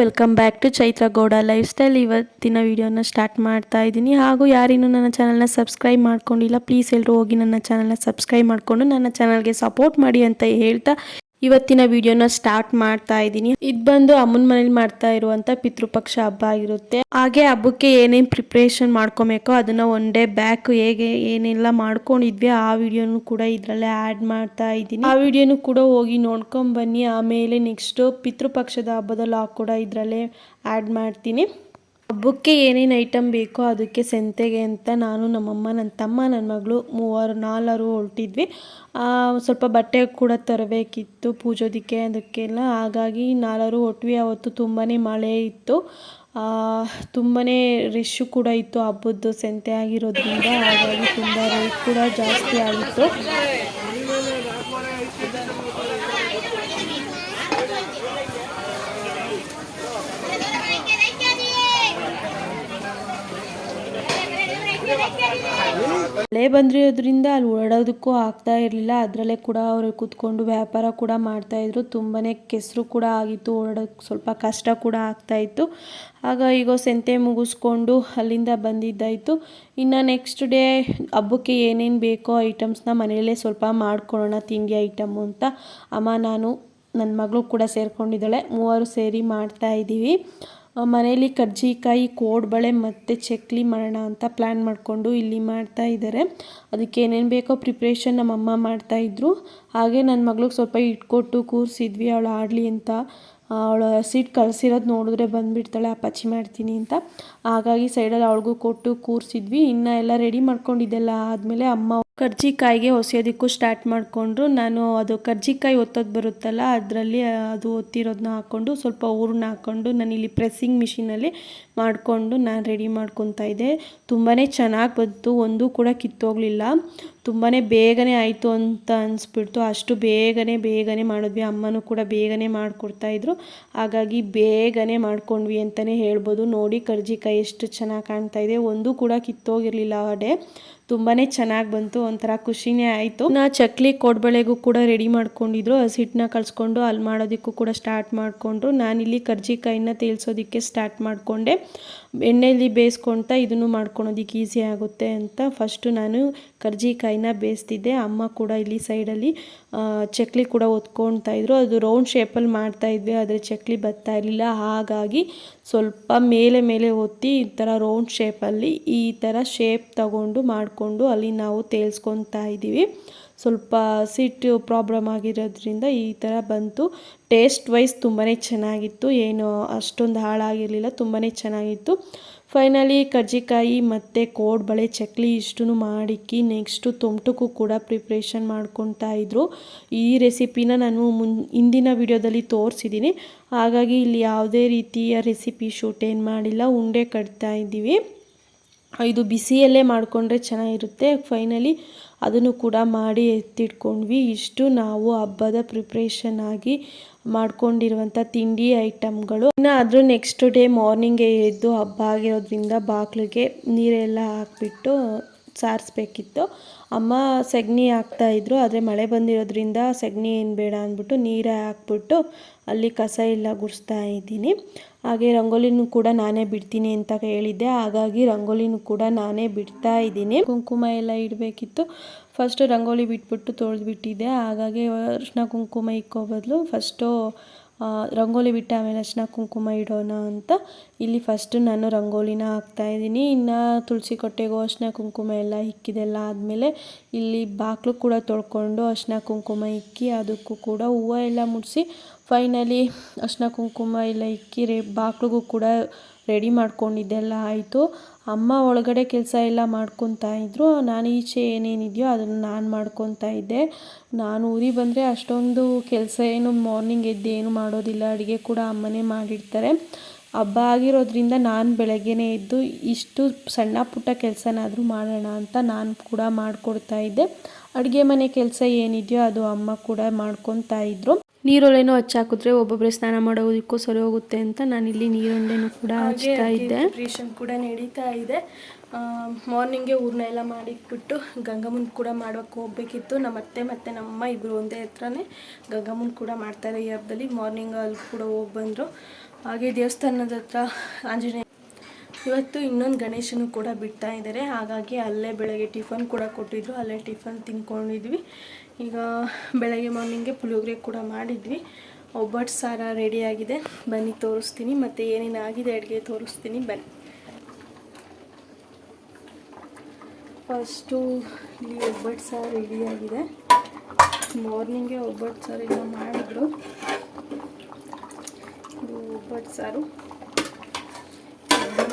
Welcome back to Chaitra Gowda lifestyle ಇವತ್ತಿನ ವಿಡಿಯೋನ start ಮಾಡ್ತಾ ಇದ್ದೀನಿ. ಹಾಗೂ ಯಾರಿನ್ನೂ ನನ್ನ ಚಾನಲ್ನ ಸಬ್ಸ್ಕ್ರೈಬ್ ಮಾಡ್ಕೊಂಡಿಲ್ಲ ಪ್ಲೀಸ್ ಎಲ್ಲರೂ ಹೋಗಿ ನನ್ನ ಚಾನಲ್ನ ಸಬ್ಸ್ಕ್ರೈಬ್ ಮಾಡಿಕೊಂಡು ನನ್ನ ಚಾನಲ್ಗೆ ಸಪೋರ್ಟ್ ಮಾಡಿ ಅಂತ ಹೇಳ್ತಾ ಇವತ್ತಿನ ವಿಡಿಯೋನ ಸ್ಟಾರ್ಟ್ ಮಾಡ್ತಾ ಇದ್ದೀನಿ. ಇದು ಬಂದು ಅಮ್ಮನ ಮನೇಲಿ ಮಾಡ್ತಾ ಇರುವಂತ ಪಿತೃಪಕ್ಷ ಹಬ್ಬ ಆಗಿರುತ್ತೆ. ಹಾಗೆ ಹಬ್ಬಕ್ಕೆ ಏನೇನ್ ಪ್ರಿಪ್ರೇಷನ್ ಮಾಡ್ಕೊಬೇಕೋ ಅದನ್ನ ಒನ್ ಡೇ ಬ್ಯಾಕ್ ಹೇಗೆ ಏನೆಲ್ಲ ಮಾಡ್ಕೊಂಡಿದ್ವಿ ಆ ವಿಡಿಯೋನು ಕೂಡ ಇದ್ರಲ್ಲೇ ಆಡ್ ಮಾಡ್ತಾ ಇದ್ದೀನಿ. ಆ ವಿಡಿಯೋನು ಕೂಡ ಹೋಗಿ ನೋಡ್ಕೊಂಡ್ ಬನ್ನಿ. ಆಮೇಲೆ ನೆಕ್ಸ್ಟ್ ಪಿತೃಪಕ್ಷದ ಹಬ್ಬದ ಕೂಡ ಇದ್ರಲ್ಲೇ ಆಡ್ ಮಾಡ್ತೀನಿ. ಹಬ್ಬಕ್ಕೆ ಏನೇನು ಐಟಮ್ ಬೇಕೋ ಅದಕ್ಕೆ ಸಂತೆಗೆ ಅಂತ ನಾನು ನಮ್ಮಮ್ಮ ನನ್ನ ತಮ್ಮ ನನ್ನ ಮಗಳು ಮೂವರು, ನಾಲ್ವರು ಹೊರಟಿದ್ವಿ. ಸ್ವಲ್ಪ ಬಟ್ಟೆ ಕೂಡ ತರಬೇಕಿತ್ತು ಪೂಜೋದಕ್ಕೆ ಅದಕ್ಕೆಲ್ಲ. ಹಾಗಾಗಿ ನಾಲ್ವರು ಹೊಟ್ವಿ ಅವತ್ತು ತುಂಬಾ ಮಳೆ ಇತ್ತು. ತುಂಬಾ ರಶ್ಶು ಕೂಡ ಇತ್ತು ಹಬ್ಬದ್ದು, ಸಂತೆ ಆಗಿರೋದ್ರಿಂದ. ಹಾಗಾಗಿ ತುಂಬ ರೇಟ್ ಕೂಡ ಜಾಸ್ತಿ ಆಗಿತ್ತು. ಮಳೆ ಬಂದಿರೋದ್ರಿಂದ ಅಲ್ಲಿ ಓಡಾಡೋದಕ್ಕೂ ಆಗ್ತಾ ಇರಲಿಲ್ಲ. ಅದರಲ್ಲೇ ಕೂಡ ಅವರು ಕೂತ್ಕೊಂಡು ವ್ಯಾಪಾರ ಕೂಡ ಮಾಡ್ತಾ ಇದ್ರು. ತುಂಬಾನೇ ಕೆಸರು ಕೂಡ ಆಗಿತ್ತು. ಓಡಾಡೋಕೆ ಸ್ವಲ್ಪ ಕಷ್ಟ ಕೂಡ ಆಗ್ತಾ ಇತ್ತು. ಆಗ ಈಗ ಸಂತೆ ಮುಗಿಸ್ಕೊಂಡು ಅಲ್ಲಿಂದ ಬಂದಿದ್ದಾಯಿತು. ಇನ್ನು ನೆಕ್ಸ್ಟ್ ಡೇ ಹಬ್ಬಕ್ಕೆ ಏನೇನು ಬೇಕೋ ಐಟಮ್ಸ್ನ ಮನೆಯಲ್ಲೇ ಸ್ವಲ್ಪ ಮಾಡ್ಕೊಳ್ಳೋಣ, ತಿಂಡಿ ಐಟಮು ಅಂತ. ಅಮ್ಮ, ನಾನು ನನ್ನ ಮಗಳು ಕೂಡ ಸೇರ್ಕೊಂಡಿದ್ದಾಳೆ. ಮೂವರು ಸೇರಿ ಮಾಡ್ತಾ ಇದ್ದೀವಿ ಮನೇಲಿ ಕರ್ಜಿಕಾಯಿ ಕೋಡ್ಬಳೆ ಮತ್ತು ಚಕ್ಲಿ ಮಾಡೋಣ ಅಂತ ಪ್ಲ್ಯಾನ್ ಮಾಡಿಕೊಂಡು ಇಲ್ಲಿ ಮಾಡ್ತಾ ಇದ್ದಾರೆ. ಅದಕ್ಕೆ ಏನೇನು ಬೇಕೋ ಪ್ರಿಪ್ರೇಷನ್ ನಮ್ಮಮ್ಮ ಮಾಡ್ತಾಯಿದ್ರು ಹಾಗೆ ನನ್ನ ಮಗಳಿಗೆ ಸ್ವಲ್ಪ ಇಟ್ಕೊಟ್ಟು ಕೂರಿಸಿದ್ವಿ, ಅವಳು ಆಡಲಿ ಅಂತ. ಅವಳು ಸೀಟ್ ಕಳಿಸಿರೋದು ನೋಡಿದ್ರೆ ಬಂದುಬಿಡ್ತಾಳೆ ಅಪ್ಪಾಚಿ ಮಾಡ್ತೀನಿ ಅಂತ. ಹಾಗಾಗಿ ಸೈಡಲ್ಲಿ ಅವಳಿಗೂ ಕೊಟ್ಟು ಕೂರಿಸಿದ್ವಿ. ಇನ್ನೂ ಎಲ್ಲ ರೆಡಿ ಮಾಡ್ಕೊಂಡಿದ್ದೆಲ್ಲ ಆದಮೇಲೆ ಅಮ್ಮ ಕರ್ಜಿಕಾಯಿಗೆ ಹೊಸೆಯೋದಕ್ಕೂ ಸ್ಟಾರ್ಟ್ ಮಾಡಿಕೊಂಡ್ರು. ನಾನು ಅದು ಕರ್ಜಿಕಾಯಿ ಒತ್ತೋದು ಬರುತ್ತಲ್ಲ, ಅದರಲ್ಲಿ ಅದು ಒತ್ತಿರೋದನ್ನ ಹಾಕ್ಕೊಂಡು ಸ್ವಲ್ಪ ಊರನ್ನ ಹಾಕ್ಕೊಂಡು ನಾನು ಇಲ್ಲಿ ಪ್ರೆಸ್ಸಿಂಗ್ ಮಿಷಿನಲ್ಲಿ ಮಾಡಿಕೊಂಡು ನಾನು ರೆಡಿ ಮಾಡ್ಕೊತಾ ಇದ್ದೆ. ತುಂಬಾ ಚೆನ್ನಾಗಿ ಬಂತು. ಒಂದೂ ಕೂಡ ಕಿತ್ತೋಗಲಿಲ್ಲ. ತುಂಬಾ ಬೇಗನೆ ಆಯಿತು ಅಂತ ಅನಿಸ್ಬಿಡ್ತು. ಅಷ್ಟು ಬೇಗನೆ ಬೇಗನೆ ಮಾಡಿದ್ವಿ. ಅಮ್ಮನೂ ಕೂಡ ಬೇಗನೆ ಮಾಡಿಕೊಡ್ತಾಯಿದ್ರು ಹಾಗಾಗಿ ಬೇಗನೆ ಮಾಡ್ಕೊಂಡ್ವಿ ಅಂತಲೇ ಹೇಳ್ಬೋದು. ನೋಡಿ ಕರ್ಜಿಕಾಯಿ ಎಷ್ಟು ಚೆನ್ನಾಗಿ ಕಾಣ್ತಾ ಇದೆ. ಒಂದು ಕೂಡ ಕಿತ್ತೋಗಿರಲಿಲ್ಲ ಆ ಡೇ. ತುಂಬಾ ಚೆನ್ನಾಗಿ ಬಂತು, ಒಂಥರ ಖುಷಿನೇ ಆಯಿತು. ನಾ ಚಕ್ಲಿ ಕೋಡ್ಬಳೆಗೂ ಕೂಡ ರೆಡಿ ಮಾಡ್ಕೊಂಡಿದ್ರು. ಹಸಿಟ್ಟನ್ನ ಕಳಿಸ್ಕೊಂಡು ಅಲ್ಲಿ ಮಾಡೋದಕ್ಕೂ ಕೂಡ ಸ್ಟಾರ್ಟ್ ಮಾಡಿಕೊಂಡ್ರು. ನಾನಿಲ್ಲಿ ಕರ್ಜಿಕಾಯಿನ ತೇಲ್ಸೋದಕ್ಕೆ ಸ್ಟಾರ್ಟ್ ಮಾಡಿಕೊಂಡೆ. ಎಣ್ಣೆಯಲ್ಲಿ ಬೇಯಿಸ್ಕೊಳ್ತಾ ಇದನ್ನು ಮಾಡ್ಕೊಳೋದಕ್ಕೆ ಈಸಿ ಆಗುತ್ತೆ ಅಂತ ಫಸ್ಟು ನಾನು ಕರ್ಜಿಕಾಯಿನ ಬೇಯಿಸ್ತಿದ್ದೆ. ಅಮ್ಮ ಕೂಡ ಇಲ್ಲಿ ಸೈಡಲ್ಲಿ ಚಕ್ಲಿ ಕೂಡ ಒತ್ಕೊಳ್ತಾ ಇದ್ರು. ಅದು ರೌಂಡ್ ಶೇಪಲ್ಲಿ ಮಾಡ್ತಾ ಇದ್ವಿ, ಆದರೆ ಚಕ್ಲಿ ಬರ್ತಾ ಇರಲಿಲ್ಲ. ಹಾಗಾಗಿ ಸ್ವಲ್ಪ ಮೇಲೆ ಮೇಲೆ ಒತ್ತಿ ಈ ಥರ ರೌಂಡ್ ಶೇಪಲ್ಲಿ ಈ ಥರ ಶೇಪ್ ತಗೊಂಡು ಮಾಡಿಕೊಂಡು ಅಲ್ಲಿ ನಾವು ತೇಲ್ಸ್ಕೊತಾ ಇದ್ದೀವಿ. ಸ್ವಲ್ಪ ಸಿಟ್ಟು ಪ್ರಾಬ್ಲಮ್ ಆಗಿರೋದ್ರಿಂದ ಈ ಥರ ಬಂತು. ಟೇಸ್ಟ್ ವೈಸ್ ತುಂಬಾ ಚೆನ್ನಾಗಿತ್ತು. ಏನು ಅಷ್ಟೊಂದು ಹಾಳಾಗಿರಲಿಲ್ಲ ತುಂಬಾ ಚೆನ್ನಾಗಿತ್ತು. ಫೈನಲಿ ಕರ್ಜಿಕಾಯಿ ಮತ್ತು ಕೋಡ್ಬಳೆ ಚಕ್ಲಿ ಇಷ್ಟೂ ಮಾಡಿಕ್ಕಿ ನೆಕ್ಸ್ಟು ತೊಮಟಕ್ಕೂ ಕೂಡ ಪ್ರಿಪ್ರೇಷನ್ ಮಾಡ್ಕೊತಾ ಇದ್ದರು ಈ ರೆಸಿಪಿನ ನಾನು ಮುನ್ ಹಿಂದಿನ ವಿಡಿಯೋದಲ್ಲಿ ತೋರಿಸಿದ್ದೀನಿ ಹಾಗಾಗಿ ಇಲ್ಲಿ ಯಾವುದೇ ರೀತಿಯ ರೆಸಿಪಿ ಶೂಟ್ ಏನು ಮಾಡಿಲ್ಲ. ಉಂಡೆ ಕಟ್ತಾ ಇದ್ದೀವಿ. ಇದು ಬಿಸಿಯಲ್ಲೇ ಮಾಡಿಕೊಂಡ್ರೆ ಚೆನ್ನಾಗಿರುತ್ತೆ. ಫೈನಲಿ ಅದನ್ನು ಕೂಡ ಮಾಡಿ ಎತ್ತಿಟ್ಕೊಂಡ್ವಿ. ಇಷ್ಟು ನಾವು ಹಬ್ಬದ ಪ್ರಿಪ್ರೇಷನ್ ಆಗಿ ಮಾಡ್ಕೊಂಡಿರುವಂಥ ತಿಂಡಿ ಐಟಮ್ಗಳು ಇನ್ನು ಅದ್ರ ನೆಕ್ಸ್ಟ್ ಡೇ ಮಾರ್ನಿಂಗೇ ಎದ್ದು ಹಬ್ಬ ಆಗಿರೋದ್ರಿಂದ ಬಾಗಿಲಿಗೆ ನೀರೆಲ್ಲ ಹಾಕ್ಬಿಟ್ಟು ಸಾರಿಸ್ಬೇಕಿತ್ತು. ಅಮ್ಮ ಸಗಣಿ ಹಾಕ್ತಾಯಿದ್ರು ಆದರೆ ಮಳೆ ಬಂದಿರೋದ್ರಿಂದ ಸಗಣಿ ಏನು ಬೇಡ ಅಂದ್ಬಿಟ್ಟು ನೀರೇ ಹಾಕ್ಬಿಟ್ಟು ಅಲ್ಲಿ ಕಸ ಎಲ್ಲ ಗುಡಿಸ್ತಾ ಇದ್ದೀನಿ. ಹಾಗೆ ರಂಗೋಲಿನೂ ಕೂಡ ನಾನೇ ಬಿಡ್ತೀನಿ ಅಂತ ಹೇಳಿದ್ದೆ. ಹಾಗಾಗಿ ರಂಗೋಲಿನೂ ಕೂಡ ನಾನೇ ಬಿಡ್ತಾ ಇದ್ದೀನಿ. ಕುಂಕುಮ ಎಲ್ಲ ಇಡಬೇಕಿತ್ತು. ಫಸ್ಟು ರಂಗೋಲಿ ಬಿಟ್ಬಿಟ್ಟು ತೊಳೆದ್ಬಿಟ್ಟಿದ್ದೆ. ಹಾಗಾಗಿ ಅರಿಶಿನ ಕುಂಕುಮ ಇಕ್ಕೋ ಬದಲು ಫಸ್ಟು ರಂಗೋಲಿ ಬಿಟ್ಟ ಆಮೇಲೆ ಅರ್ಶಿನ ಕುಂಕುಮ ಇಡೋಣ ಅಂತ ಇಲ್ಲಿ ಫಸ್ಟು ನಾನು ರಂಗೋಲಿನ ಹಾಕ್ತಾಯಿದ್ದೀನಿ ಇನ್ನು ತುಳಸಿ ಕೊಟ್ಟೆಗೂ ಅರ್ಶಿನ ಕುಂಕುಮ ಎಲ್ಲ ಇಕ್ಕಿದೆಲ್ಲ ಆದಮೇಲೆ ಇಲ್ಲಿ ಬಾಗಿಲು ಕೂಡ ತೊಳ್ಕೊಂಡು ಅರ್ಶಿನ ಕುಂಕುಮ ಇಕ್ಕಿ ಅದಕ್ಕೂ ಕೂಡ ಹೂವು ಎಲ್ಲ ಮುಡಿಸಿ ಫೈನಲಿ ಅರ್ಶಿನ ಕುಂಕುಮ ಎಲ್ಲ ಇಕ್ಕಿ ರೇ ಕೂಡ ರೆಡಿ ಮಾಡ್ಕೊಂಡಿದ್ದೆಲ್ಲ ಆಯಿತು. ಅಮ್ಮ ಒಳಗಡೆ ಕೆಲಸ ಎಲ್ಲ ಮಾಡ್ಕೊತಾ ಇದ್ದರು ನಾನು ಈಚೆ ಏನೇನಿದೆಯೋ ಅದನ್ನು ನಾನು ಮಾಡ್ಕೊತಾ ಇದ್ದೆ. ನಾನು ಊರಿಗೆ ಬಂದರೆ ಅಷ್ಟೊಂದು ಕೆಲಸ ಏನು ಮಾರ್ನಿಂಗ್ ಎದ್ದು ಏನು ಮಾಡೋದಿಲ್ಲ. ಅಡುಗೆ ಕೂಡ ಅಮ್ಮನೇ ಮಾಡಿರ್ತಾರೆ. ಹಬ್ಬ ಆಗಿರೋದ್ರಿಂದ ನಾನು ಬೆಳಗ್ಗೆನೇ ಎದ್ದು ಇಷ್ಟು ಸಣ್ಣ ಪುಟ್ಟ ಕೆಲಸನಾದರೂ ಮಾಡೋಣ ಅಂತ ನಾನು ಕೂಡ ಮಾಡಿಕೊಡ್ತಾ ಇದ್ದೆ. ಅಡುಗೆ ಮನೆ ಕೆಲಸ ಏನಿದೆಯೋ ಅದು ಅಮ್ಮ ಕೂಡ ಮಾಡ್ಕೊತಾ ಇದ್ರು. ನೀರೊಳೆನೂ ಹಚ್ಚಾಕಿದ್ರೆ ಒಬ್ಬೊಬ್ಬರೇ ಸ್ನಾನ ಮಾಡೋದಕ್ಕೂ ಸರಿ ಹೋಗುತ್ತೆ ಅಂತ ನಾನಿಲ್ಲಿ ನೀರೊಂದೇನು ಕೂಡ ಹಚ್ತಾ ಇದ್ದೆ. ಪ್ರಿಪ್ರೇಷನ್ ಕೂಡ ನಡೀತಾ ಇದೆ. ಮಾರ್ನಿಂಗೇ ಊರನ್ನ ಎಲ್ಲ ಮಾಡಿಟ್ಬಿಟ್ಟು ಗಂಗಮ್ಮನ ಕೂಡ ಮಾಡೋಕ್ಕೆ ಹೋಗ್ಬೇಕಿತ್ತು. ನಮ್ಮ ಅತ್ತೆ ಮತ್ತು ನಮ್ಮ ಇಬ್ಬರು ಒಂದೇ ಹತ್ರನೇ ಗಂಗಮ್ಮನ ಕೂಡ ಮಾಡ್ತಾರೆ ಈ ಹಬ್ಬದಲ್ಲಿ ಮಾರ್ನಿಂಗ್ ಅಲ್ಲಿ ಕೂಡ ಹೋಗಿ ಬಂದರು. ಹಾಗೆ ದೇವಸ್ಥಾನದ ಹತ್ರ ಆಂಜನೇಯ ಇವತ್ತು ಇನ್ನೊಂದು ಗಣೇಶನು ಕೂಡ ಬಿಡ್ತಾ ಇದ್ದಾರೆ ಹಾಗಾಗಿ ಅಲ್ಲೇ ಬೆಳಗ್ಗೆ ಟಿಫನ್ ಕೂಡ ಕೊಟ್ಟಿದ್ರು. ಅಲ್ಲೇ ಟಿಫನ್ ತಿನ್ಕೊಂಡಿದ್ವಿ. ಈಗ ಬೆಳಗ್ಗೆ ಮಾರ್ನಿಂಗೆ ಪುಳಿಯೋಗರೆ ಕೂಡ ಮಾಡಿದ್ವಿ. ಒಬ್ಬಟ್ಟು ಸಾರ ರೆಡಿಯಾಗಿದೆ ಬನ್ನಿ, ತೋರಿಸ್ತೀನಿ. ಮತ್ತು ಏನೇನು ಆಗಿದೆ ಅಡುಗೆ ತೋರಿಸ್ತೀನಿ. ಬನ್ನಿ. ಫಸ್ಟು ಇಲ್ಲಿ ಒಬ್ಬಟ್ಟು ಸಾರು ರೆಡಿಯಾಗಿದೆ ಮಾರ್ನಿಂಗೆ ಒಬ್ಬಟ್ಟು ಸಾರು ಎಲ್ಲ ಮಾಡಿದ್ರು. ಇದು ಒಬ್ಬಟ್ಟು ಸಾರು.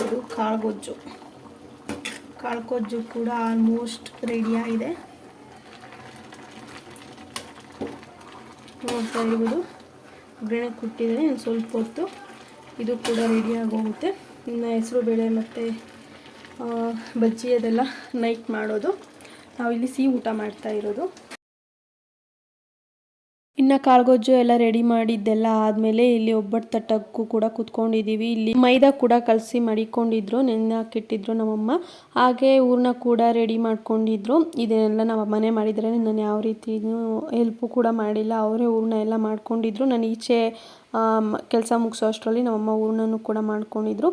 ಇದು ಕಾಳುಗೊಜ್ಜು. ಕಾಳುಗೊಜ್ಜು ಕೂಡ ಆಲ್ಮೋಸ್ಟ್ ರೆಡಿಯಾಗಿದೆ ನೋಡ್ತಾ ಇರ್ಬೋದು ಒಗ್ಗರಣೆ ಕೊಟ್ಟಿದ್ದೀನಿ ಒಂದು ಸ್ವಲ್ಪ ಹೊತ್ತು ಇದು ಕೂಡ ರೆಡಿ ಆಗೋಗುತ್ತೆ. ಇನ್ನು ಹೆಸರು ಬೇಳೆ ಮತ್ತು ಬಜ್ಜಿ ಅದೆಲ್ಲ ನೈಟ್ ಮಾಡೋದು. ನಾವಿಲ್ಲಿ ಸಿಹಿ ಊಟ ಮಾಡ್ತಾ ಇರೋದು. ಇನ್ನು ಕಾಳ್ಗೊಜ್ಜು ಎಲ್ಲ ರೆಡಿ ಮಾಡಿದ್ದೆಲ್ಲ ಆದಮೇಲೆ ಇಲ್ಲಿ ಒಬ್ಬಟ್ಟು ತಟ್ಟಕ್ಕೂ ಕೂಡ ಕುತ್ಕೊಂಡಿದ್ದೀವಿ ಇಲ್ಲಿ ಮೈದಾ ಕೂಡ ಕಲಸಿ ಮಡಿಕೊಂಡಿದ್ರು ನೆನೆ ಹಾಕಿಟ್ಟಿದ್ರು ನಮ್ಮಮ್ಮ. ಹಾಗೆ ಊರನ್ನ ಕೂಡ ರೆಡಿ ಮಾಡ್ಕೊಂಡಿದ್ರು. ಇದೆಲ್ಲ ನಮ್ಮ ಮನೆ ಮಾಡಿದರೆ ನಾನು ಯಾವ ರೀತಿ ಹೆಲ್ಪು ಕೂಡ ಮಾಡಿಲ್ಲ. ಅವರೇ ಊರನ್ನ ಎಲ್ಲ ಮಾಡ್ಕೊಂಡಿದ್ರು. ನಾನು ಈಚೆ ಕೆಲಸ ಮುಗಿಸೋ ಅಷ್ಟರಲ್ಲಿ ನಮ್ಮಮ್ಮ ಊರ್ಣನೂ ಕೂಡ ಮಾಡ್ಕೊಂಡಿದ್ರು.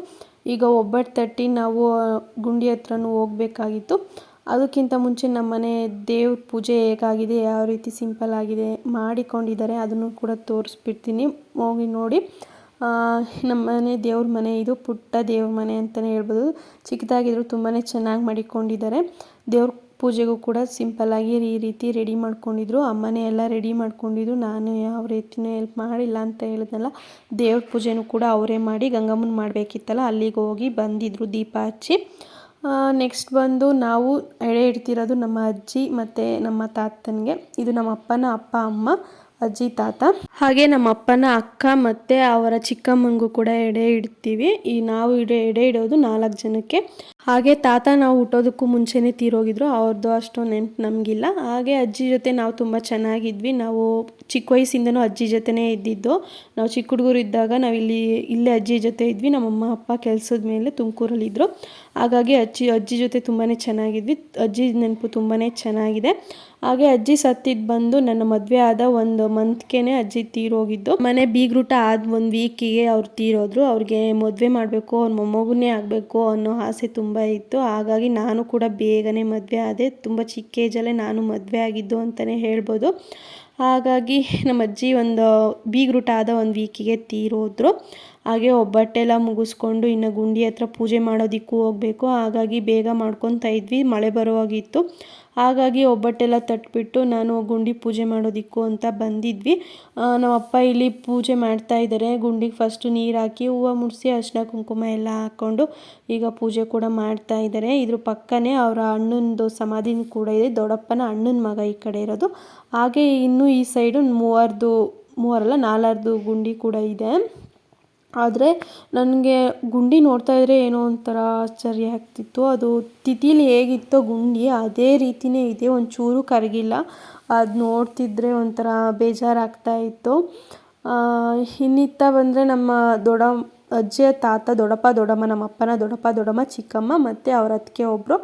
ಈಗ ಒಬ್ಬಟ್ಟು ತಟ್ಟಿ ನಾವು ಗುಂಡಿ ಹತ್ರನೂ ಹೋಗ್ಬೇಕಾಗಿತ್ತು. ಅದಕ್ಕಿಂತ ಮುಂಚೆ ನಮ್ಮ ಮನೆ ದೇವ್ರ ಪೂಜೆ ಹೇಗಾಗಿದೆ, ಯಾವ ರೀತಿ ಸಿಂಪಲ್ ಆಗಿದೆ ಮಾಡಿಕೊಂಡಿದ್ದಾರೆ ಅದನ್ನು ಕೂಡ ತೋರಿಸ್ಬಿಡ್ತೀನಿ. ಹೋಗಿ ನೋಡಿ. ನಮ್ಮ ಮನೆ ದೇವ್ರ ಮನೆ ಇದು ಪುಟ್ಟ ದೇವ್ರ ಮನೆ ಅಂತಲೇ ಹೇಳ್ಬೋದು. ಚಿಕ್ಕದಾಗಿದ್ರು ತುಂಬಾ ಚೆನ್ನಾಗಿ ಮಾಡಿಕೊಂಡಿದ್ದಾರೆ. ದೇವ್ರ ಪೂಜೆಗೂ ಕೂಡ ಸಿಂಪಲ್ಲಾಗಿ ಈ ರೀತಿ ರೆಡಿ ಮಾಡ್ಕೊಂಡಿದ್ರು. ಅಮ್ಮನೇ ಎಲ್ಲ ರೆಡಿ ಮಾಡ್ಕೊಂಡಿದ್ರು. ನಾನು ಯಾವ ರೀತಿಯೂ ಹೆಲ್ಪ್ ಮಾಡಿಲ್ಲ ಅಂತ ಹೇಳಿದ್ನಲ್ಲ ದೇವ್ರ ಪೂಜೆನೂ ಕೂಡ ಅವರೇ ಮಾಡಿ ಗಂಗಮ್ಮನ ಮಾಡಬೇಕಿತ್ತಲ್ಲ, ಅಲ್ಲಿಗೆ ಹೋಗಿ ಬಂದಿದ್ರು ದೀಪ ಹಚ್ಚಿ. ನೆಕ್ಸ್ಟ್ ಬಂದು ನಾವು ಎಡೆ ಇಡ್ತಿರೋದು ನಮ್ಮ ಅಜ್ಜಿ ಮತ್ತು ನಮ್ಮ ತಾತನಿಗೆ. ಇದು ನಮ್ಮ ಅಪ್ಪನ ಅಪ್ಪ, ಅಮ್ಮ, ಅಜ್ಜಿ, ತಾತ. ಹಾಗೆ ನಮ್ಮ ಅಪ್ಪನ ಅಕ್ಕ ಮತ್ತು ಅವರ ಚಿಕ್ಕಮ್ಮನಿಗೂ ಕೂಡ ಎಡೆ ಇಡ್ತೀವಿ ಈ ನಾವು ಎಡೆ ಎಡೆ ಇಡೋದು ನಾಲ್ಕು ಜನಕ್ಕೆ. ಹಾಗೆ ತಾತ ನಾವು ಹುಟ್ಟೋದಕ್ಕೂ ಮುಂಚೆನೇ ತೀರೋಗಿದ್ರು ಅವ್ರದ್ದು ಅಷ್ಟು ನೆನಪು ನಮಗಿಲ್ಲ. ಹಾಗೆ ಅಜ್ಜಿ ಜೊತೆ ನಾವು ತುಂಬ ಚೆನ್ನಾಗಿದ್ವಿ. ನಾವು ಚಿಕ್ಕ ವಯಸ್ಸಿಂದನೂ ಅಜ್ಜಿ ಜೊತೆನೇ ಇದ್ದಿದ್ದು. ನಾವು ಚಿಕ್ಕ ಹುಡುಗರು ಇದ್ದಾಗ ನಾವು ಇಲ್ಲಿ ಇಲ್ಲೇ ಅಜ್ಜಿ ಜೊತೆ ಇದ್ವಿ. ನಮ್ಮಮ್ಮ, ಅಪ್ಪ ಕೆಲಸದ ಮೇಲೆ ತುಮಕೂರಲ್ಲಿದ್ದರು ಹಾಗಾಗಿ ಅಜ್ಜಿ ಅಜ್ಜಿ ಜೊತೆ ತುಂಬಾ ಚೆನ್ನಾಗಿದ್ವಿ. ಅಜ್ಜಿ ನೆನಪು ತುಂಬಾ ಚೆನ್ನಾಗಿದೆ. ಹಾಗೆ ಅಜ್ಜಿ ಸತ್ತಿದ್ದು ಬಂದು ನನ್ನ ಮದುವೆ ಆದ ಒಂದು ಮಂತ್ಗೆ ಅಜ್ಜಿ ತೀರೋಗಿದ್ದು. ಮನೆ ಬೀಗ್ರೂಟ ಆದ ಒಂದು ವೀಕಿಗೆ ಅವ್ರು ತೀರೋದ್ರು. ಅವ್ರಿಗೆ ಮದುವೆ ಮಾಡಬೇಕು, ಅವ್ರ ಮೊಮ್ಮಗುನೇ ಆಗಬೇಕು ಅನ್ನೋ ಆಸೆ ತುಂಬ ಇತ್ತು. ಹಾಗಾಗಿ ನಾನು ಕೂಡ ಬೇಗನೆ ಮದುವೆ ಆದೆ. ತುಂಬ ಚಿಕ್ಕ ಏಜಲ್ಲೇ ನಾನು ಮದುವೆ ಆಗಿದ್ದು ಅಂತಲೇ ಹೇಳ್ಬೋದು. ಹಾಗಾಗಿ ನಮ್ಮ ಅಜ್ಜಿ ಒಂದು ಬೀಗ್ರೂಟ ಆದ ಒಂದು ವೀಕಿಗೆ ತೀರೋದ್ರು. ಹಾಗೆ ಒಬ್ಬಟ್ಟೆಲ್ಲ ಮುಗಿಸ್ಕೊಂಡು ಇನ್ನು ಗುಂಡಿ ಹತ್ರ ಪೂಜೆ ಮಾಡೋದಕ್ಕೂ ಹೋಗಬೇಕು. ಹಾಗಾಗಿ ಬೇಗ ಮಾಡ್ಕೊತಾ ಇದ್ವಿ. ಮಳೆ ಬರುವಾಗಿತ್ತು. ಹಾಗಾಗಿ ಒಬ್ಬಟ್ಟೆಲ್ಲ ತಟ್ಬಿಟ್ಟು ನಾನು ಗುಂಡಿ ಪೂಜೆ ಮಾಡೋದಿಕ್ಕು ಅಂತ ಬಂದಿದ್ವಿ. ನಮ್ಮಪ್ಪ ಇಲ್ಲಿ ಪೂಜೆ ಮಾಡ್ತಾ ಇದ್ದಾರೆ. ಗುಂಡಿಗೆ ಫಸ್ಟು ನೀರು ಹಾಕಿ ಹೂವು ಮುಡಿಸಿ ಅರಿಶಿನ ಕುಂಕುಮ ಎಲ್ಲ ಹಾಕ್ಕೊಂಡು ಈಗ ಪೂಜೆ ಕೂಡ ಮಾಡ್ತಾ ಇದ್ದಾರೆ. ಇದ್ರ ಪಕ್ಕನೇ ಅವರ ಅಣ್ಣನದು ಸಮಾಧಿ ಕೂಡ ಇದೆ. ದೊಡ್ಡಪ್ಪನ ಅಣ್ಣನ ಮಗ ಈ ಕಡೆ ಇರೋದು. ಹಾಗೆ ಇನ್ನು ಈ ಸೈಡು ಮೂವರದು, ಮೂವರಲ್ಲ ನಾಲ್ಕರದು ಗುಂಡಿ ಕೂಡ ಇದೆ. ಆದರೆ ನನಗೆ ಗುಂಡಿ ನೋಡ್ತಾ ಇದ್ದರೆ ಏನೋ ಒಂಥರ ಆಶ್ಚರ್ಯ ಆಗ್ತಿತ್ತು. ಅದು ತಿಥಿಲಿ ಹೇಗಿತ್ತೋ ಗುಂಡಿ ಅದೇ ರೀತಿಯೇ ಇದೆ, ಒಂಚೂರು ಕರಗಿಲ್ಲ. ಅದು ನೋಡ್ತಿದ್ದರೆ ಒಂಥರ ಬೇಜಾರಾಗ್ತಾ ಇತ್ತು. ಇನ್ನಿತ್ತ ಬಂದರೆ ನಮ್ಮ ದೊಡ್ಡ ಅಜ್ಜಿಯ ತಾತ ದೊಡ್ಡಪ್ಪ ದೊಡ್ಡಮ್ಮ ನಮ್ಮ ಅಪ್ಪನ ದೊಡ್ಡಪ್ಪ ದೊಡ್ಡಮ್ಮ, ಚಿಕ್ಕಮ್ಮ ಮತ್ತು ಅವ್ರ ಅತ್ತಿಗೆ ಒಬ್ಬರು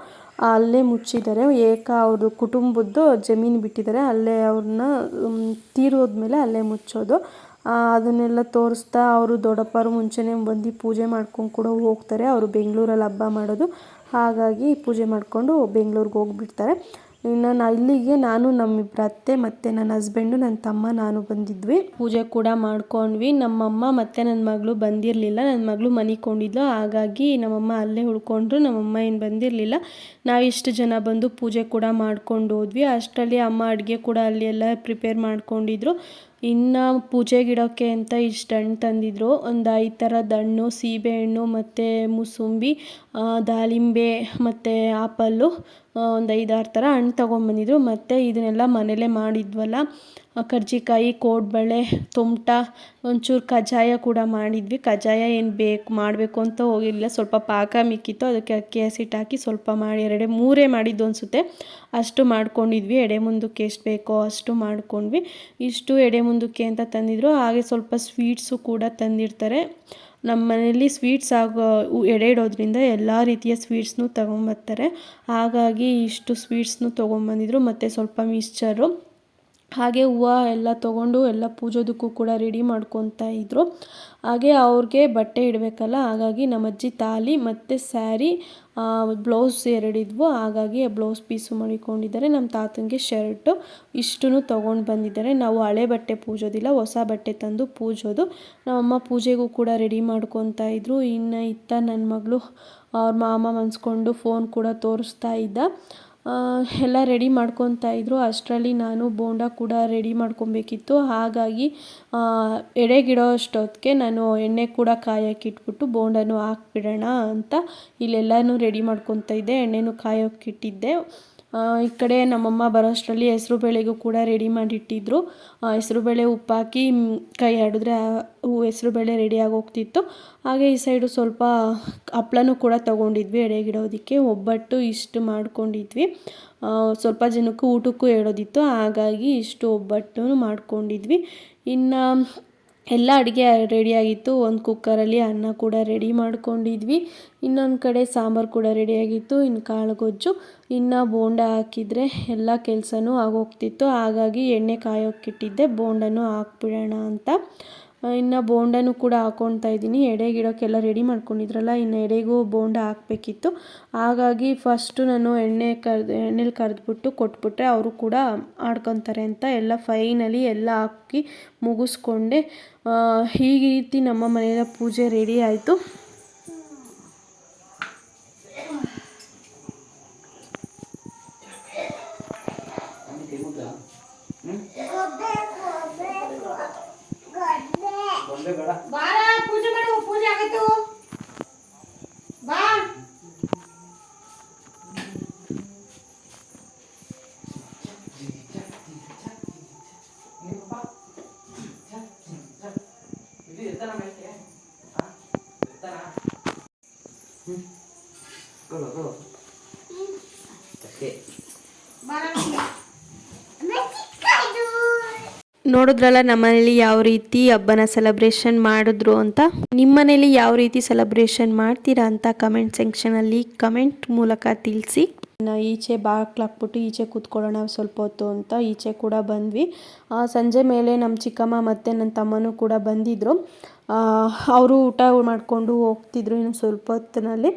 ಅಲ್ಲೇ ಮುಚ್ಚಿದ್ದಾರೆ. ಏಕ ಅವ್ರದ್ದು ಕುಟುಂಬದ್ದು ಜಮೀನು ಬಿಟ್ಟಿದ್ದಾರೆ. ಅಲ್ಲೇ ಅವ್ರನ್ನ ತೀರೋದ್ಮೇಲೆ ಅಲ್ಲೇ ಮುಚ್ಚೋದು. ಅದನ್ನೆಲ್ಲ ತೋರಿಸ್ತಾ ಅವರು ದೊಡ್ಡಪ್ಪರು ಮುಂಚೆನೇ ಬಂದು ಪೂಜೆ ಮಾಡ್ಕೊಂಡು ಕೂಡ ಹೋಗ್ತಾರೆ. ಅವರು ಬೆಂಗಳೂರಲ್ಲಿ ಹಬ್ಬ ಮಾಡೋದು. ಹಾಗಾಗಿ ಪೂಜೆ ಮಾಡಿಕೊಂಡು ಬೆಂಗ್ಳೂರಿಗೆ ಹೋಗ್ಬಿಡ್ತಾರೆ. ಇನ್ನು ನಾ ಇಲ್ಲಿಗೆ ನಾನು ನಮ್ಮಿಬ್ಬರ ಅತ್ತೆ ಮತ್ತು ನನ್ನ ಹಸ್ಬೆಂಡು ನನ್ನ ತಮ್ಮ ನಾನು ಬಂದಿದ್ವಿ. ಪೂಜೆ ಕೂಡ ಮಾಡ್ಕೊಂಡ್ವಿ. ನಮ್ಮಮ್ಮ ಮತ್ತು ನನ್ನ ಮಗಳು ಬಂದಿರಲಿಲ್ಲ. ನನ್ನ ಮಗಳು ಮನಿಕೊಂಡಿದ್ಲು. ಹಾಗಾಗಿ ನಮ್ಮಮ್ಮ ಅಲ್ಲೇ ಉಳ್ಕೊಂಡ್ರು. ನಮ್ಮಮ್ಮ ಏನು ಬಂದಿರಲಿಲ್ಲ. ನಾವಿಷ್ಟು ಜನ ಬಂದು ಪೂಜೆ ಕೂಡ ಮಾಡ್ಕೊಂಡು ಹೋದ್ವಿ. ಅಷ್ಟರಲ್ಲಿ ಅಮ್ಮ ಅಡುಗೆ ಕೂಡ ಅಲ್ಲಿ ಎಲ್ಲ ಪ್ರಿಪೇರ್ ಮಾಡ್ಕೊಂಡಿದ್ರು. ಇನ್ನು ಪೂಜೆಗಿಡೋಕ್ಕೆ ಅಂತ ಇಷ್ಟು ಹಣ್ಣು ತಂದಿದ್ರು. ಒಂದು ಐದು ಥರದ ಹಣ್ಣು ಸೀಬೆಹಣ್ಣು ಮತ್ತು ಮೂಸಂಬಿ ದಾಳಿಂಬೆ ಮತ್ತು ಆಪಲ್ಲು. ಒಂದು ಐದಾರು ಥರ ಹಣ್ಣು ತೊಗೊಂಬಂದಿದ್ರು ಮತ್ತು ಇದನ್ನೆಲ್ಲ ಮನೇಲೇ ಮಾಡಿದ್ವಲ್ಲ ಕರ್ಜಿಕಾಯಿ, ಕೋಡ್ಬಳೆ ತೊಮಟ ಒಂಚೂರು ಕಜ್ಜಾಯ ಕೂಡ ಮಾಡಿದ್ವಿ. ಕಜ್ಜಾಯ ಏನು ಬೇಕು, ಮಾಡಬೇಕು ಅಂತ ಹೋಗಿರಲಿಲ್ಲ. ಸ್ವಲ್ಪ ಪಾಕ ಮಿಕ್ಕಿತ್ತು. ಅದಕ್ಕೆ ಅಕ್ಕಿ ಹಸಿಟ್ಟು ಹಾಕಿ ಸ್ವಲ್ಪ ಮಾಡಿ, ಎರಡೆ ಮೂರೇ ಮಾಡಿದ್ದು ಅನಿಸುತ್ತೆ. ಅಷ್ಟು ಮಾಡ್ಕೊಂಡಿದ್ವಿ. ಎಡೆ ಮುಂದಕ್ಕೆ ಎಷ್ಟು ಬೇಕೋ ಅಷ್ಟು ಮಾಡ್ಕೊಂಡ್ವಿ. ಇಷ್ಟು ಎಡೆ ಮುಂದಕ್ಕೆ ಅಂತ ತಂದಿದ್ರು. ಹಾಗೆ ಸ್ವಲ್ಪ ಸ್ವೀಟ್ಸು ಕೂಡ ತಂದಿರ್ತಾರೆ. ನಮ್ಮ ಮನೇಲಿ ಸ್ವೀಟ್ಸ್ ಆಗೋ ಎಡೆ ಇಡೋದ್ರಿಂದ ಎಲ್ಲ ರೀತಿಯ ಸ್ವೀಟ್ಸ್ನೂ ತೊಗೊಂಬರ್ತಾರೆ. ಹಾಗಾಗಿ ಇಷ್ಟು ಸ್ವೀಟ್ಸ್ನೂ ತೊಗೊಂಬಂದಿದ್ರು, ಮತ್ತು ಸ್ವಲ್ಪ ಮಿಕ್ಸ್ಚರು ಹಾಗೆ ಹೂವು ಎಲ್ಲ ತೊಗೊಂಡು ಎಲ್ಲ ಪೂಜೋದಕ್ಕೂ ಕೂಡ ರೆಡಿ ಮಾಡ್ಕೊತಾ ಇದ್ದರು ಹಾಗೆ ಅವ್ರಿಗೆ ಬಟ್ಟೆ ಇಡಬೇಕಲ್ಲ, ಹಾಗಾಗಿ ನಮ್ಮ ಅಜ್ಜಿ ತಾಲಿ ಮತ್ತು ಸ್ಯಾರಿ ಬ್ಲೌಸ್ ಎರಡಿದ್ವು ಹಾಗಾಗಿ ಬ್ಲೌಸ್ ಪೀಸು ಮಾಡಿಕೊಂಡಿದ್ದಾರೆ. ನಮ್ಮ ತಾತನಿಗೆ ಶರ್ಟು ಇಷ್ಟೂ ತೊಗೊಂಡು ಬಂದಿದ್ದಾರೆ. ನಾವು ಹಳೆ ಬಟ್ಟೆ ಪೂಜೋದಿಲ್ಲ, ಹೊಸ ಬಟ್ಟೆ ತಂದು ಪೂಜೋದು. ನಮ್ಮಮ್ಮ ಪೂಜೆಗೂ ಕೂಡ ರೆಡಿ ಮಾಡ್ಕೊತಾ ಇದ್ರು. ಇನ್ನು ಇತ್ತ ನನ್ನ ಮಗಳು ಅವ್ರ ಮಾಮ ಮನ್ಸ್ಕೊಂಡು ಫೋನ್ ಕೂಡ ತೋರಿಸ್ತಾ ಇದ್ದ. ಎಲ್ಲ ರೆಡಿ ಮಾಡ್ಕೊತಾ ಇದ್ದರು ಅಷ್ಟರಲ್ಲಿ ನಾನು ಬೋಂಡ ಕೂಡ ರೆಡಿ ಮಾಡ್ಕೊಬೇಕಿತ್ತು. ಹಾಗಾಗಿ ಎಡೆಗಿಡೋ ಅಷ್ಟೊತ್ತಿಗೆ ನಾನು ಎಣ್ಣೆ ಕೂಡ ಕಾಯೋಕ್ಕಿಟ್ಬಿಟ್ಟು ಬೋಂಡನೂ ಹಾಕ್ಬಿಡೋಣ ಅಂತ ಇಲ್ಲೆಲ್ಲನೂ ರೆಡಿ ಮಾಡ್ಕೊತಾ ಇದ್ದೆ. ಎಣ್ಣೆನೂ ಕಾಯೋಕೆ ಇಟ್ಟಿದ್ದೆ. ಈ ಕಡೆ ನಮ್ಮಮ್ಮ ಬರೋಷ್ಟರಲ್ಲಿ ಹೆಸರು ಬೇಳೆಗೂ ಕೂಡ ರೆಡಿ ಮಾಡಿಟ್ಟಿದ್ರು. ಹೆಸ್ರುಬೇಳೆ ಉಪ್ಪಾಕಿ ಕೈ ಆಡಿದ್ರೆ ಹೆಸರು ಬೇಳೆ ರೆಡಿಯಾಗಿ ಹೋಗ್ತಿತ್ತು ಹಾಗೆ ಈ ಸೈಡು ಸ್ವಲ್ಪ ಹಪ್ಳನೂ ಕೂಡ ತೊಗೊಂಡಿದ್ವಿ ಎಡೆಗಿಡೋದಕ್ಕೆ. ಒಬ್ಬಟ್ಟು ಇಷ್ಟು ಮಾಡ್ಕೊಂಡಿದ್ವಿ. ಸ್ವಲ್ಪ ಜನಕ್ಕೂ ಊಟಕ್ಕೂ ಹೇಳೋದಿತ್ತು. ಹಾಗಾಗಿ ಇಷ್ಟು ಒಬ್ಬಟ್ಟು ಮಾಡ್ಕೊಂಡಿದ್ವಿ. ಇನ್ನು ಎಲ್ಲ ಅಡುಗೆ ರೆಡಿಯಾಗಿತ್ತು ಒಂದು ಕುಕ್ಕರಲ್ಲಿ ಅನ್ನ ಕೂಡ ರೆಡಿ ಮಾಡ್ಕೊಂಡಿದ್ವಿ. ಇನ್ನೊಂದು ಕಡೆ ಸಾಂಬಾರು ಕೂಡ ರೆಡಿಯಾಗಿತ್ತು ಇನ್ನು ಕಾಳು ಗೊಜ್ಜು ಇನ್ನು ಬೋಂಡ ಹಾಕಿದರೆ ಎಲ್ಲ ಕೆಲಸನೂ ಆಗೋಗ್ತಿತ್ತು. ಹಾಗಾಗಿ ಎಣ್ಣೆ ಕಾಯೋಕ್ಕಿಟ್ಟಿದ್ದೆ ಬೋಂಡನೂ ಹಾಕ್ಬಿಡೋಣ ಅಂತ. ಇನ್ನು ಬೋಂಡನೂ ಕೂಡ ಹಾಕ್ಕೊಳ್ತಾ ಇದ್ದೀನಿ. ಎಡೆಗಿಡೋಕ್ಕೆಲ್ಲ ರೆಡಿ ಮಾಡ್ಕೊಂಡಿದ್ರಲ್ಲ, ಇನ್ನು ಎಡೆಗೂ ಬೋಂಡ ಹಾಕಬೇಕಿತ್ತು. ಹಾಗಾಗಿ ಫಸ್ಟು ನಾನು ಎಣ್ಣೆ ಕರೆದು, ಎಣ್ಣೆಲಿ ಕರೆದ್ಬಿಟ್ಟು ಕೊಟ್ಬಿಟ್ರೆ ಅವರು ಕೂಡ ಆಡ್ಕೊತಾರೆ ಅಂತ ಎಲ್ಲ ಫೈನಲಿ ಎಲ್ಲ ಹಾಕಿ ಮುಗಿಸ್ಕೊಂಡೆ. ಈ ರೀತಿ ನಮ್ಮ ಮನೆಯ ಪೂಜೆ ರೆಡಿ ಆಯಿತು ಬಾರ ಪೂಜೆ ಮಾಡು ಪೂಜೆ ಆಗೈತು ಬಾ ಬಾರ ನೋಡಿದ್ರಲ್ಲ, ನಮ್ಮನೇಲಿ ಯಾವ ರೀತಿ ಹಬ್ಬನ ಸೆಲೆಬ್ರೇಷನ್ ಮಾಡಿದ್ರು ಅಂತ? ನಿಮ್ಮ ಮನೇಲಿ ಯಾವ ರೀತಿ ಸೆಲೆಬ್ರೇಷನ್ ಮಾಡ್ತೀರಾ ಅಂತ ಕಮೆಂಟ್ ಸೆಕ್ಷನಲ್ಲಿ ಕಮೆಂಟ್ ಮೂಲಕ ತಿಳಿಸಿ. ನಾ ಈಚೆ ಬಾಕ್ಲಾಕ್ಬಿಟ್ಟು ಈಚೆ ಕೂತ್ಕೊಳ್ಳೋಣ ಸ್ವಲ್ಪ ಹೊತ್ತು ಅಂತ ಈಚೆ ಕೂಡ ಬಂದ್ವಿ. ಸಂಜೆ ಮೇಲೆ ನಮ್ಮ ಚಿಕ್ಕಮ್ಮ ಮತ್ತು ನನ್ನ ತಮ್ಮನೂ ಕೂಡ ಬಂದಿದ್ದರು ಅವರು ಊಟ ಮಾಡಿಕೊಂಡು ಹೋಗ್ತಿದ್ರು ಇನ್ನು ಸ್ವಲ್ಪ ಹೊತ್ತಿನಲ್ಲಿ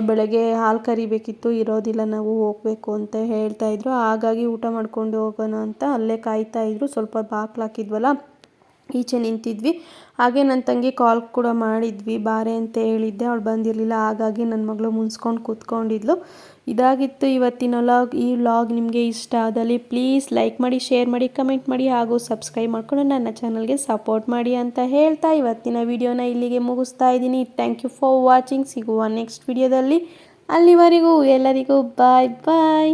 ಬೆಳಗ್ಗೆ ಹಾಲು ಕರಿಬೇಕಿತ್ತು, ಇರೋದಿಲ್ಲ ನಾವು ಹೋಗಬೇಕು ಅಂತ ಹೇಳ್ತಾಯಿದ್ರು ಹಾಗಾಗಿ ಊಟ ಮಾಡ್ಕೊಂಡು ಹೋಗೋಣ ಅಂತ ಅಲ್ಲೇ ಕಾಯ್ತಾಯಿದ್ರು ಸ್ವಲ್ಪ ಬಾಗ್ಲು ಹಾಕಿದ್ವಲ್ಲ ಈಚೆ ನಿಂತಿದ್ವಿ. ಹಾಗೆ ನನ್ನ ತಂಗಿ ಕಾಲ್ ಕೂಡ ಮಾಡಿದ್ವಿ. ಬಾರೆ ಅಂತ ಹೇಳಿದ್ದೆ. ಅವಳು ಬಂದಿರಲಿಲ್ಲ. ಹಾಗಾಗಿ ನನ್ನ ಮಗಳು ಮುನ್ಸ್ಕೊಂಡು ಕೂತ್ಕೊಂಡಿದ್ಲು. ಇದಾಗಿತ್ತು ಇವತ್ತಿನ ವ್ಲಾಗ್ ಈ ವ್ಲಾಗ್ ನಿಮಗೆ ಇಷ್ಟ ಆದಲ್ಲಿ ಪ್ಲೀಸ್ ಲೈಕ್ ಮಾಡಿ ಶೇರ್ ಮಾಡಿ ಕಮೆಂಟ್ ಮಾಡಿ ಹಾಗೂ ಸಬ್ಸ್ಕ್ರೈಬ್ ಮಾಡಿಕೊಂಡು ನನ್ನ ಚಾನಲ್ಗೆ ಸಪೋರ್ಟ್ ಮಾಡಿ ಅಂತ ಹೇಳ್ತಾ ಇವತ್ತಿನ ವಿಡಿಯೋನ ಇಲ್ಲಿಗೆ ಮುಗಿಸ್ತಾ ಇದ್ದೀನಿ. ಥ್ಯಾಂಕ್ ಯು ಫಾರ್ ವಾಚಿಂಗ್ ಸಿಗುವ ನೆಕ್ಸ್ಟ್ ವಿಡಿಯೋದಲ್ಲಿ ಅಲ್ಲಿವರೆಗೂ ಎಲ್ಲರಿಗೂ ಬಾಯ್ ಬಾಯ್